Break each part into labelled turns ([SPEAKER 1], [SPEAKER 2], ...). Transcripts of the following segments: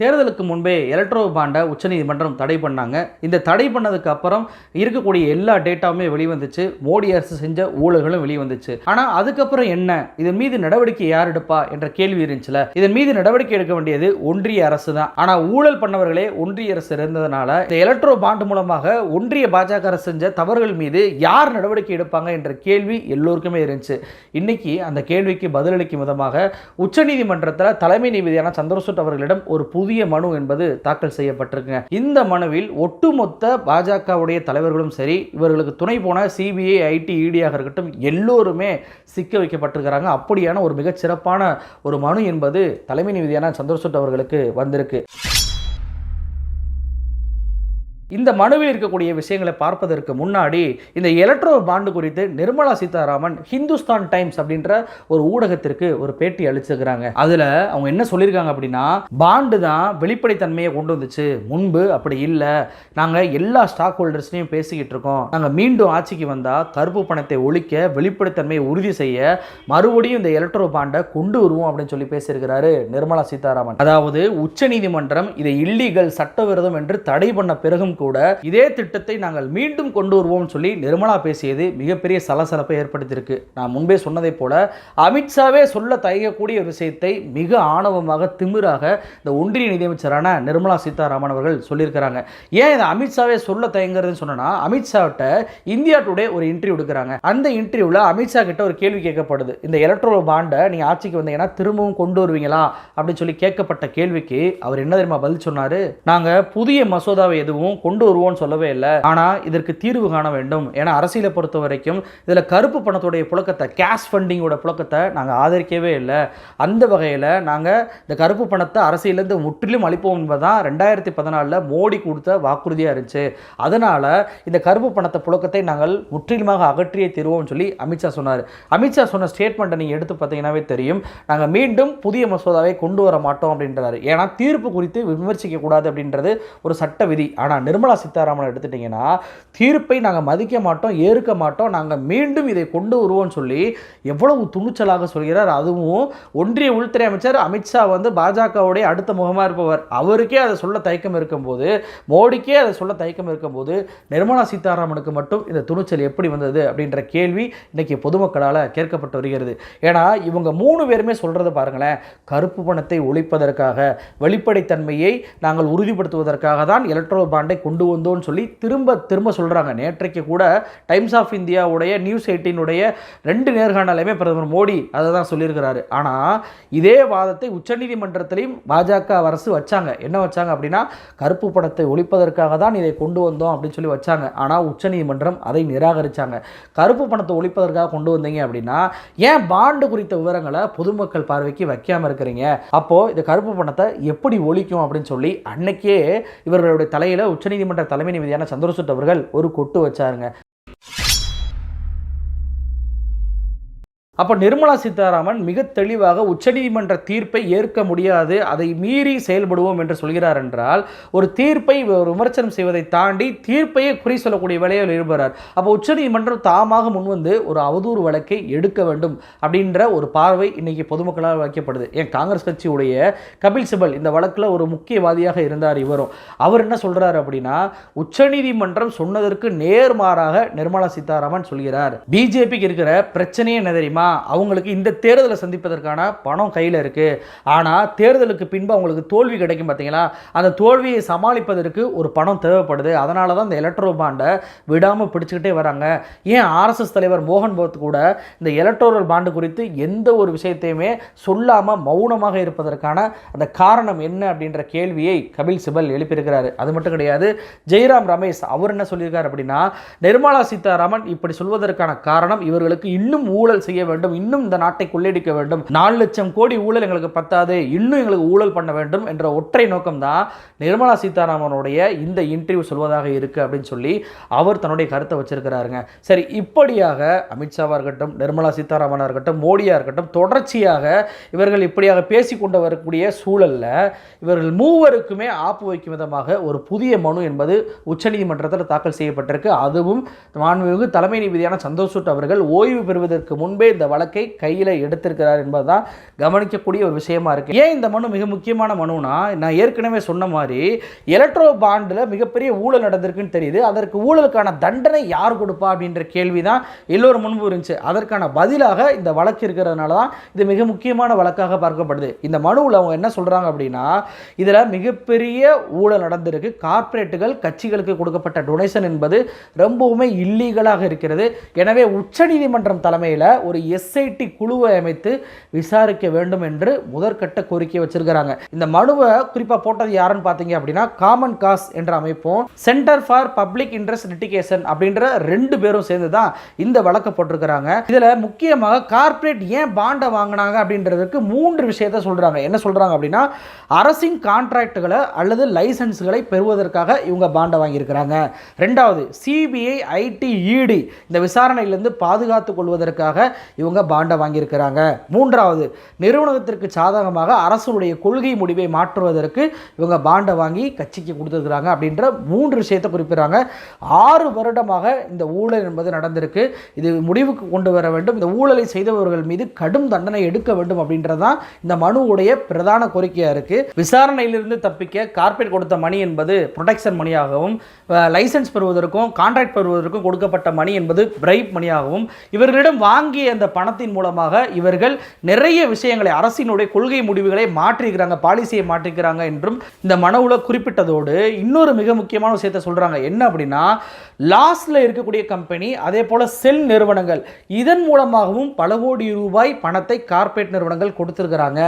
[SPEAKER 1] தேர்தலுக்கு முன்பே எலக்ட்ரோ பாண்டை உச்சநீதிமன்றம் தடை பண்ணாங்க. இந்த தடை பண்ணதுக்கு அப்புறம் இருக்கக்கூடிய எல்லா டேட்டாவுமே வெளிவந்துச்சு. மோடி அரசு செஞ்ச ஊழல்களும் வெளிவந்துச்சு. ஆனால் அதுக்கப்புறம் என்ன? இதன் மீது நடவடிக்கை யார் எடுப்பா என்ற கேள்வி இருந்துச்சுல. இதன் மீது நடவடிக்கை எடுக்க வேண்டியது ஒன்றிய அரசு தான். ஆனால் ஊழல் பண்ணவர்களே ஒன்றிய அரசு இருந்ததுனால இந்த எலக்ட்ரோ பாண்ட் மூலமாக ஒன்றிய பாஜக அரசு செஞ்ச தவறுகள் மீது யார் நடவடிக்கை எடுப்பாங்க என்ற கேள்வி எல்லோருக்குமே இருந்துச்சு. இன்னைக்கு அந்த கேள்விக்கு பதிலளிக்கும் விதமாக உச்சநீதிமன்றத்தில் தலைமை நீதிபதியான சந்திரசூட் அவர்களிடம் ஒரு புதிய மனு என்பது தாக்கல் செய்யப்பட்டிருக்குங்க. இந்த மனுவில் ஒட்டுமொத்த பாஜகவுடைய தலைவர்களும் சரி இவர்களுக்கு துணை போன சிபிஐ ஐடி இடியாக இருக்கட்டும் எல்லோருமே சிக்க வைக்கப்பட்டிருக்கிறாங்க. அப்படியான ஒரு மிகச்சிறப்பான ஒரு மனு என்பது தலைமை நீதியான சந்திரசூட் அவர்களுக்கு வந்திருக்கு. இந்த மனுவில் இருக்கக்கூடிய விஷயங்களை பார்ப்பதற்கு முன்னாடி இந்த எலக்ட்ரோ பாண்டு குறித்து நிர்மலா சீதாராமன் ஹிந்துஸ்தான் டைம்ஸ் அப்படின்ற ஒரு ஊடகத்திற்கு ஒரு பேட்டி அளிச்சிருக்கிறாங்க. அதில் அவங்க என்ன சொல்லியிருக்காங்க அப்படின்னா பாண்டு தான் வெளிப்படைத்தன்மையை கொண்டு வந்துச்சு. முன்பு அப்படி இல்லை. நாங்கள் எல்லா ஸ்டாக் ஹோல்டர்ஸ்லையும் பேசிக்கிட்டு இருக்கோம். நாங்கள் மீண்டும் ஆட்சிக்கு வந்தால் கருப்பு பணத்தை ஒழிக்க வெளிப்படைத்தன்மையை உறுதி செய்ய மறுபடியும் இந்த எலக்ட்ரோ பாண்டை கொண்டு வருவோம் அப்படின்னு சொல்லி பேசியிருக்கிறாரு நிர்மலா சீதாராமன். அதாவது உச்சநீதிமன்றம் இதை இல்லீகல் சட்டவிரோதம் என்று தடை பண்ண பிறகும் கூட இதே திட்டத்தை நாங்கள் மீண்டும் கொண்டு வருவோம் சொல்லி நிர்மலா பேசியது மிகப்பெரிய சலசலப்பை ஏற்படுத்தியிருக்கு. நான் முன்பே சொன்னதைப் போல அமித்ஷாவே சொல்ல தயங்கக்கூடிய விஷயத்தை மிக ஆணவமாக திமிராக இந்த ஒன்றிய நிதியமைச்சரான நிர்மலா சீதாராமன் அவர்கள் சொல்லியிருக்கிறாங்க. ஏன் இதை அமித்ஷாவே சொல்ல தயங்குறதுன்னு சொன்னா அமித்ஷாவிட்ட இந்தியா டுடே ஒரு இன்டர்வியூ எடுக்கிறாங்க. அந்த இன்டர்வியூவில் அமித்ஷா கிட்ட ஒரு கேள்வி கேட்கப்படுது. இந்த எலக்ட்ரோ பாண்டை நீங்கள் ஆட்சிக்கு வந்தீங்கன்னா திரும்பவும் கொண்டு வருவீங்களா? அப்படின்னு சொல்லி கேட்கப்பட்ட கேள்விக்கு அவர் என்ன தெரியுமா பதில் சொன்னார்? நாங்கள் புதிய மசோதாவை எதுவும் கொண்டு வருவோம்னு சொல்லவே இல்லை. ஆனால் இதற்கு தீர்வு காண வேண்டும். ஏன்னா அரசியலை பொறுத்த வரைக்கும் இதில் கருப்பு பணத்துடைய புழக்கத்தை கேஷ் ஃபண்டிங்கோட புழக்கத்தை நாங்கள் ஆதரிக்கவே இல்லை. அந்த வகையில் நாங்கள் இந்த கருப்பு பணத்தை அரசியலேருந்து முற்றிலும் அளிப்போம் என்பதுதான் ரெண்டாயிரத்தி பதினாலில் மோடி கொடுத்த வாக்குறுதியாக இருந்துச்சு. அதனால் இந்த கருப்பு பணத்தை புழக்கத்தை நாங்கள் முற்றிலுமாக அகற்றியே தருவோம்னு சொல்லி அமித்ஷா சொன்னார். அமித்ஷா சொன்ன ஸ்டேட்மெண்ட்டை நீங்கள் எடுத்து பார்த்தீங்கன்னாவே தெரியும். நாங்கள் மீண்டும் புதிய மசோதாவை கொண்டு வர மாட்டோம் அப்படின்றாரு. ஏன்னா தீர்ப்பு குறித்து விமர்சிக்க கூடாது அப்படின்றது ஒரு சட்ட விதி. ஆனால் நிர்மலா சீதாராமன் எடுத்துட்டிங்கன்னா தீர்ப்பை நாங்கள் மதிக்க மாட்டோம் ஏற்க மாட்டோம் நாங்கள் மீண்டும் இதை கொண்டு வருவோம்னு சொல்லி எவ்வளவு துணிச்சலாக சொல்கிறார். அதுவும் ஒன்றிய உள்துறை அமைச்சர் அமித்ஷா வந்து பாஜகவுடைய அடுத்த முகமாக இருப்பவர். அவருக்கே அதை சொல்ல தயக்கம் இருக்கும்போது மோடிக்கே அதை சொல்ல தயக்கம் இருக்கும்போது நிர்மலா சீதாராமனுக்கு மட்டும் இந்த துணிச்சல் எப்படி வந்தது அப்படின்ற கேள்வி இன்றைக்கி பொதுமக்களால் கேட்கப்பட்டு வருகிறது. ஏன்னா இவங்க மூணு பேருமே சொல்கிறத பாருங்களேன். கருப்பு பணத்தை ஒழிப்பதற்காக வெளிப்படைத்தன்மையை நாங்கள் உறுதிப்படுத்துவதற்காக தான் எலக்ட்ரோ பாண்டை கொண்டு வந்தோம்னு சொல்லி திரும்ப திரும்ப சொல்கிறாங்க நேற்றைக்கு கூட டைம்ஸ் ஆஃப் இந்தியாவுடைய நியூஸ் எயிட்டினுடைய ரெண்டு நேர்காணலையுமே பிரதமர் மோடி அதை தான் சொல்லியிருக்கிறாரு. ஆனால் இதே வாதத்தை உச்சநீதிமன்றத்திலையும் பாஜக அரசு வச்சாங்க. என்ன வச்சாங்க அப்படின்னா கருப்பு பணத்தை ஒழிப்பதற்காக தான் இதை கொண்டு வந்தோம் அப்படின்னு சொல்லி வச்சாங்க. ஆனால் உச்சநீதிமன்றம் அதை நிராகரிச்சாங்க. கருப்பு பணத்தை ஒழிப்பதற்காக கொண்டு வந்தீங்க அப்படின்னா ஏன் பாண்டு குறித்த விவரங்களை பொதுமக்கள் பார்வைக்கு வைக்காம இருக்கிறீங்க? அப்போ இந்த கருப்பு பணத்தை எப்படி ஒழிக்கும் அப்படின்னு சொல்லி அன்னைக்கே இவர்களுடைய தலையில உச்சநீதிமன்ற தலைமை நீதியான சந்திரசூட் அவர்கள் ஒரு கொட்டு வச்சாருங்க. அப்போ நிர்மலா சீதாராமன் மிக தெளிவாக உச்சநீதிமன்ற தீர்ப்பை ஏற்க முடியாது அதை மீறி செயல்படுவோம் என்று சொல்கிறார் என்றால் ஒரு தீர்ப்பை விமர்சனம் செய்வதை தாண்டி தீர்ப்பையே குறி சொல்லக்கூடிய வேலையில் இருப்பார் அப்போ உச்சநீதிமன்றம் தாமாக முன்வந்து ஒரு அவதூறு வழக்கை எடுக்க வேண்டும் அப்படின்ற ஒரு பார்வை இன்னைக்கு பொதுமக்களால் வைக்கப்படுது. ஏன் காங்கிரஸ் கட்சியுடைய கபில் சிபல் இந்த வழக்கில் ஒரு முக்கியவாதியாக இருந்தார் இவரும். அவர் என்ன சொல்கிறார் அப்படின்னா உச்சநீதிமன்றம் சொன்னதற்கு நேர்மாறாக நிர்மலா சீதாராமன் சொல்கிறார். பிஜேபிக்கு இருக்கிற பிரச்சனையே என்ன தெரியுமா? அவங்களுக்கு இந்த தேர்தலை சந்திப்பதற்கான பணம் கையில் இருக்குது ஆனால் தேர்தலுக்கு பின்பு அவங்களுக்கு தோல்வி கிடைக்கும் பார்த்தீங்களா அந்த தோல்வியை சமாளிப்பதற்கு ஒரு பணம் தேவைப்படுது. அதனால தான் இந்த எலக்ட்ரோ பாண்டை விடாமல் பிடிச்சிக்கிட்டே வராங்க. ஏன் ஆர்எஸ்எஸ் தலைவர் மோகன் போத் கூட இந்த எலக்ட்ரோரல் பாண்டு குறித்து எந்த ஒரு விஷயத்தையுமே சொல்லாமல் மௌனமாக இருப்பதற்கான அந்த காரணம் என்ன அப்படின்ற கேள்வியை கபில் சிபல் எழுப்பியிருக்கிறாரு. அது மட்டும் கிடையாது ஜெய்ராம் ரமேஷ் அவர் என்ன சொல்லியிருக்காரு அப்படின்னா நிர்மலா சீதாராமன் இப்படி சொல்வதற்கான காரணம் இவர்களுக்கு இன்னும் ஊழல் செய்ய வேண்டும். வேண்டும் இன்னும் இந்த நாட்டை கொள்ளையடிக்க வேண்டும். நாலு லட்சம் கோடி ஊழல் எங்களுக்கு பத்தாது இன்னும் எங்களுக்கு ஊழல் பண்ண வேண்டும் என்ற ஒற்றை நோக்கம் தான் நிர்மலா சீதாராமனுடைய இந்த இன்டர்வியூ சொல்வதாக இருக்கு அப்படின்னு சொல்லி அவர் தன்னுடைய கருத்தை வச்சிருக்கிறாருங்க. சரி இப்படியாக அமித்ஷாவாக இருக்கட்டும் நிர்மலா சீதாராமனாக இருக்கட்டும் மோடியாக இருக்கட்டும் தொடர்ச்சியாக இவர்கள் இப்படியாக பேசிக்கொண்டு வரக்கூடிய சூழல்ல இவர்கள் மூவருக்குமே ஆப்பு வைக்கும் விதமாக ஒரு புதிய மனு என்பது உச்சநீதிமன்றத்தில் தாக்கல் செய்யப்பட்டிருக்கு. அதுவும் மாண்புமிகு தலைமை நீதிபதியான சந்தோஷ் அவர்கள் ஓய்வு பெறுவதற்கு முன்பே இந்த இந்த வழக்கை கையில் எடுத்திருக்கிறார் என்பதுதான் கவனிக்கக்கூடிய ஒரு விஷயமா இருக்கு. ஏன் இந்த மனு மிக முக்கியமான மனுனா நான் ஏற்கனவே சொன்ன மாதிரி எலக்ட்ரோ பாண்டில் மிகப்பெரிய ஊழல் நடந்திருக்குன்னு தெரியுது. அதற்கு ஊழலுக்கான தண்டனை யார் கொடுப்பா அப்படின்ற கேள்வி தான் எல்லோரும் முன்பு இருந்துச்சு. அதற்கான பதிலாக இந்த வழக்கு இருக்கிறதுனால தான் இது மிக முக்கியமான வழக்காக பார்க்கப்படுது. இந்த மனுவில் அவங்க என்ன சொல்கிறாங்க அப்படின்னா இதில் மிகப்பெரிய ஊழல் நடந்திருக்கு. கார்ப்பரேட்டுகள் கட்சிகளுக்கு கொடுக்கப்பட்ட டொனேஷன் என்பது ரொம்பவுமே இல்லீகலாக இருக்கிறது. எனவே உச்சநீதிமன்றம் தலைமையில் ஒரு எஸ்ஐடி குழுவை அமைத்து விசாரிக்க வேண்டும் என்று முதற்கட்ட கோரிக்கை வச்சிருக்கிறாங்க. இந்த மனுவை குறிப்பாக போட்டது யாருன்னு பார்த்தீங்க அப்படின்னா காமன் காஸ் என்ற அமைப்பும் centre for public interest litigation அப்படின்ற ரெண்டு பேரும் சேர்ந்து தான் இந்த வழக்கு போட்டிருக்கிறாங்க. இதில் முக்கியமாக கார்ப்பரேட் ஏன் பாண்டை வாங்கினாங்க அப்படின்றதுக்கு மூன்று விஷயத்தை சொல்கிறாங்க என்ன சொல்கிறாங்க அப்படின்னா அரசின் கான்ட்ராக்டுகளை அல்லது லைசன்ஸ்களை பெறுவதற்காக இவங்க பாண்டை வாங்கியிருக்கிறாங்க. ரெண்டாவது சிபிஐ ஐடி இடி இந்த விசாரணையிலிருந்து பாதுகாத்து கொள்வதற்காக இவங்க பாண்டை வாங்கியிருக்கிறாங்க. மூன்றாவது நிறுவனத்திற்கு சாதகமாக அரசுடைய கொள்கை முடிவை மாற்றுவதற்கு இவங்க பாண்டை வாங்கி கட்சிக்கு கொடுத்துருக்குறாங்க அப்படின்ற மூன்று விஷயத்தை குறிப்பிடுறாங்க. ஆறு வருடமாக இந்த ஊழல் என்பது நடந்திருக்கு. இது முடிவுக்கு கொண்டு வர வேண்டும். இந்த ஊழலை செய்தவர்கள் மீது கடும் தண்டனை எடுக்க வேண்டும் அப்படின்றதான் இந்த மனுவுடைய பிரதான கோரிக்கையாக இருக்கு. விசாரணையிலிருந்து தப்பிக்க கார்ப்பரேட் கொடுத்த மணி என்பது ப்ரொடெக்ஷன் மணியாகவும் லைசன்ஸ் பெறுவதற்கும் கான்ட்ராக்ட் பெறுவதற்கும் கொடுக்கப்பட்ட மணி என்பது பிரைப் மணியாகவும் இவர்களிடம் வாங்கிய அந்த பணத்தின் மூலமாக இவர்கள் நிறைய விஷயங்களை அரசினுடைய கொள்கை முடிவுகளை மாற்றிக்கிறாங்க பாலிசியை மாற்றிக்கிறாங்க என்றும் இந்த மனவுல குறிப்பிட்டதோடு இன்னொரு மிக முக்கியமான விஷயத்தை சொல்றாங்க. என்ன அப்படின்னா லாஸ்ட்ல இருக்கக்கூடிய கம்பெனி அதே போல செல் நிறுவனங்கள் இதன் மூலமாகவும் பல கோடி ரூபாய் பணத்தை கார்பரேட் நிறுவனங்கள் கொடுத்திருக்கிறாங்க.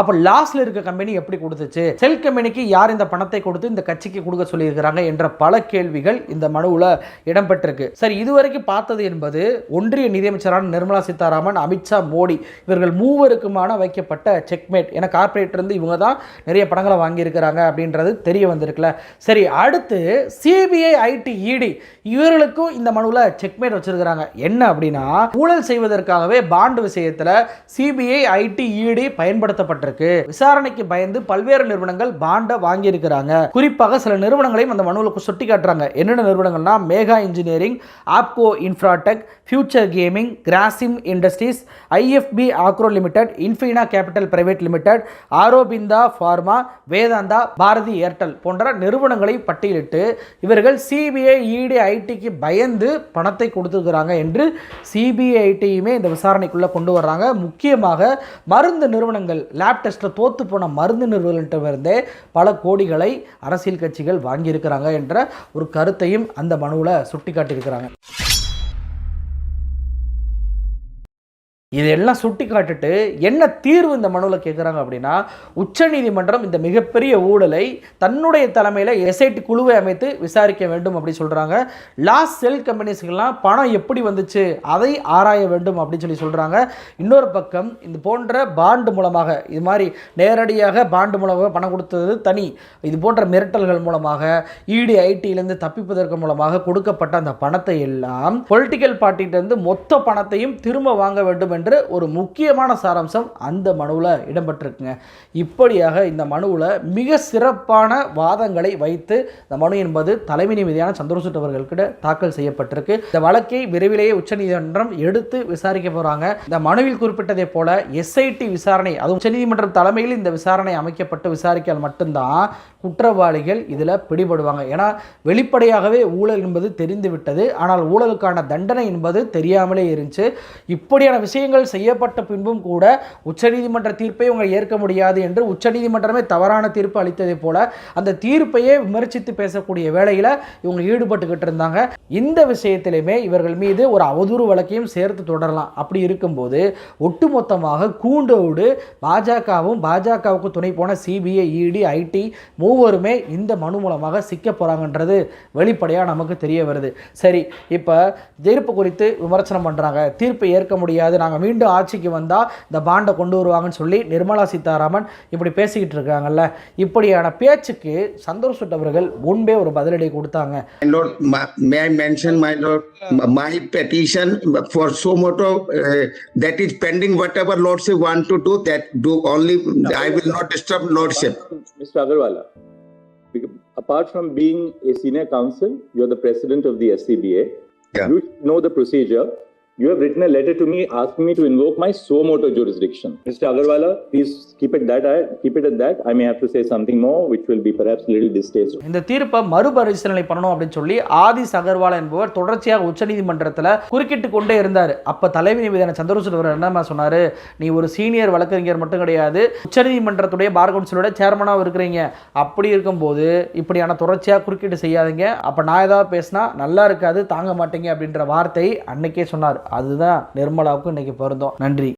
[SPEAKER 1] அப்போ லாஸ்ட்ல இருக்க கம்பெனி எப்படி கொடுத்துச்சு? செல் கம்பெனிக்கு யார் இந்த பணத்தை கொடுத்து இந்த கட்சிக்கு கொடுக்க சொல்லியிருக்கிறாங்க என்ற பல கேள்விகள் இந்த மனுவில் இடம்பெற்றிருக்கு. சரி இதுவரைக்கும் பார்த்தது என்பது ஒன்றிய நிதியமைச்சரான நிர்மலா சீதாராமன் அமித்ஷா மோடி இவர்கள் மூவருக்குமான வைக்கப்பட்ட செக்மேட் ஏன்னா கார்பரேட் இருந்து இவங்க தான் நிறைய படங்களை வாங்கியிருக்கிறாங்க அப்படின்றது தெரிய வந்திருக்குல்ல சரி அடுத்து சிபிஐ ஐடி இடி இவர்களுக்கும் இந்த மனுவில் செக்மேட் வச்சிருக்கிறாங்க. என்ன அப்படின்னா ஊழல் செய்வதற்காகவே பாண்டு விஷயத்தில் சிபிஐ ஐடி இடி பயன்படுத்தப்பட்டிருக்கு. விசாரணைக்கு பயந்து பல்வேறு நிறுவனங்கள் பாண்டை வாங்கியிருக்கிறாங்க. குறிப்பாக சில நிறுவனங்களையும் அந்த மனுவில் சுட்டி காட்டுறாங்க என்னென்ன நிறுவனங்கள்னா Megha engineering Apco Infratech future gaming Grasim industries IFB agro limited Infina capital private limited Aurobindo pharma Vedanta Bharti Airtel போன்ற நிறுவனங்களை பட்டியலிட்டு இவர்கள் சிபிஐ இடி ஐடிக்கு பயந்து பணத்தை கொடுத்துருக்குறாங்க என்று சிபிஐடியுமே இந்த விசாரணைக்குள்ளே கொண்டு வர்றாங்க. முக்கியமாக மருந்து நிறுவனங்கள் லேப் டெஸ்ட்டில் தோத்து போன மருந்து நிறுவனத்திலிருந்தே பல கோடிகளை அரசியல் கட்சிகள் வாங்கியிருக்கிறாங்க என்ற ஒரு கருத்தையும் அந்த மனுவில் சுட்டி இதெல்லாம் சுட்டி காட்டுட்டு என்ன தீர்வு இந்த மனுவில் கேட்குறாங்க அப்படின்னா உச்சநீதிமன்றம் இந்த மிகப்பெரிய ஊழலை தன்னுடைய தலைமையில் எஸ்ஐடி குழுவை அமைத்து விசாரிக்க வேண்டும் அப்படி சொல்கிறாங்க லாஸ் செல் கம்பெனிஸ்க்கெல்லாம் பணம் எப்படி வந்துச்சு அதை ஆராய வேண்டும் அப்படின்னு சொல்லி சொல்கிறாங்க இன்னொரு பக்கம் இது போன்ற பாண்டு மூலமாக இது மாதிரி நேரடியாக பாண்டு மூலமாக பணம் கொடுத்தது தனி இது போன்ற மிரட்டல்கள் மூலமாக இடி ஐடியிலேருந்து தப்பிப்பதற்கு மூலமாக கொடுக்கப்பட்ட அந்த பணத்தை எல்லாம் பொலிட்டிக்கல் பார்ட்டிகிட்டேருந்து மொத்த பணத்தையும் திரும்ப வாங்க வேண்டும் என்று ஒரு முக்கியமான சாராம்சம் அந்த மனுவில் இடம்பெற்றிருக்குங்க. இப்படியாக இந்த மனுவில் மிக சிறப்பான வாதங்களை வைத்து இந்த மனு என்பது தலைமை நீதியான சந்திரசூட் அவர்கள்கிட்ட தாக்கல் செய்யப்பட்டிருக்கு. இந்த வழக்கை விரைவிலேயே உச்சநீதிமன்றம் எடுத்து விசாரிக்க போகிறாங்க இந்த மனுவில் குறிப்பிட்டதை போல எஸ்ஐடி விசாரணை அது உச்சநீதிமன்றம் தலைமையில் இந்த விசாரணை அமைக்கப்பட்டு விசாரிக்கால் மட்டும்தான் குற்றவாளிகள் இதில் பிடிபடுவாங்க. ஏன்னா வெளிப்படையாகவே ஊழல் என்பது தெரிந்துவிட்டது. ஆனால் ஊழலுக்கான தண்டனை என்பது தெரியாமலே இருந்துச்சு. இப்படியான விஷயம் விஷயங்கள் செய்யப்பட்ட பின்பும் கூட உச்சநீதிமன்ற தீர்ப்பை இவங்க ஏற்க முடியாது என்று உச்சநீதிமன்றமே தவறான தீர்ப்பு அளித்ததை போல அந்த தீர்ப்பையே விமர்சித்து பேசக்கூடிய வேலையில் இவங்க ஈடுபட்டுக்கிட்டு இருந்தாங்க. இந்த விஷயத்திலுமே இவர்கள் மீது ஒரு அவதூறு வழக்கையும் சேர்த்து தொடரலாம். அப்படி இருக்கும்போது ஒட்டுமொத்தமாக கூண்டோடு பாஜகவும் பாஜகவுக்கு துணை போன சிபிஐ இடி ஐடி மூவருமே இந்த மனு மூலமாக சிக்க போகிறாங்கன்றது வெளிப்படையாக நமக்கு தெரிய வருது. சரி இப்போ தீர்ப்பு குறித்து விமர்சனம் பண்ணுறாங்க தீர்ப்பை ஏற்க முடியாது நாங்கள் மீண்டும் ஆட்சிக்கு வந்தால் இந்த பாண்டை கொண்டு வருவாங்கன்னு சொல்லி நிர்மலா சீதாராமன் இப்படி பேசிக்கிட்டு இருக்காங்கல்ல இப்படியான பேச்சுக்கு சந்தோஷ் அவர்கள் முன்பே ஒரு பதிலடி கொடுத்தாங்க
[SPEAKER 2] petition for so moto uh, that is pending, whatever lordship want to do, that do only, I will not disturb lordship.
[SPEAKER 3] Mr. Agarwala, bec- apart from being a senior counsel, you're the president of the SCBA.
[SPEAKER 2] Yeah.
[SPEAKER 3] You know the procedure. You have written a letter to me asking me to invoke my suo moto jurisdiction. Mr. Agarwala, please keep it that. Keep it at that. I may have to say something more, which will be perhaps a little distasteful.
[SPEAKER 1] இந்த தீர்ப்பை மறுபரிசீலனை பண்ணணும் அப்படின்னு சொல்லி ஆதிஸ் அகர்வால் என்பவர் தொடர்ச்சியாக உச்சநீதிமன்றத்தில் குறுக்கிட்டு கொண்டே இருந்தார் அப்போ தலைமை நீதிபதியான சந்திரசூட் அவர் என்னமா சொன்னார் நீ ஒரு சீனியர் வழக்கறிஞர் மட்டும் கிடையாது உச்சநீதிமன்றத்துடைய பார் கவுன்சிலோட சேர்மனாக இருக்கிறீங்க அப்படி இருக்கும்போது இப்படியான தொடர்ச்சியாக குறுக்கீடு செய்யாதீங்க அப்போ நான் ஏதாவது பேசினா நல்லா இருக்காது தாங்க மாட்டீங்க அப்படின்ற வார்த்தை அன்னைக்கே சொன்னார் அதுதான் நிர்மலாவுக்கும் இன்னைக்கு பொருந்தும். நன்றி.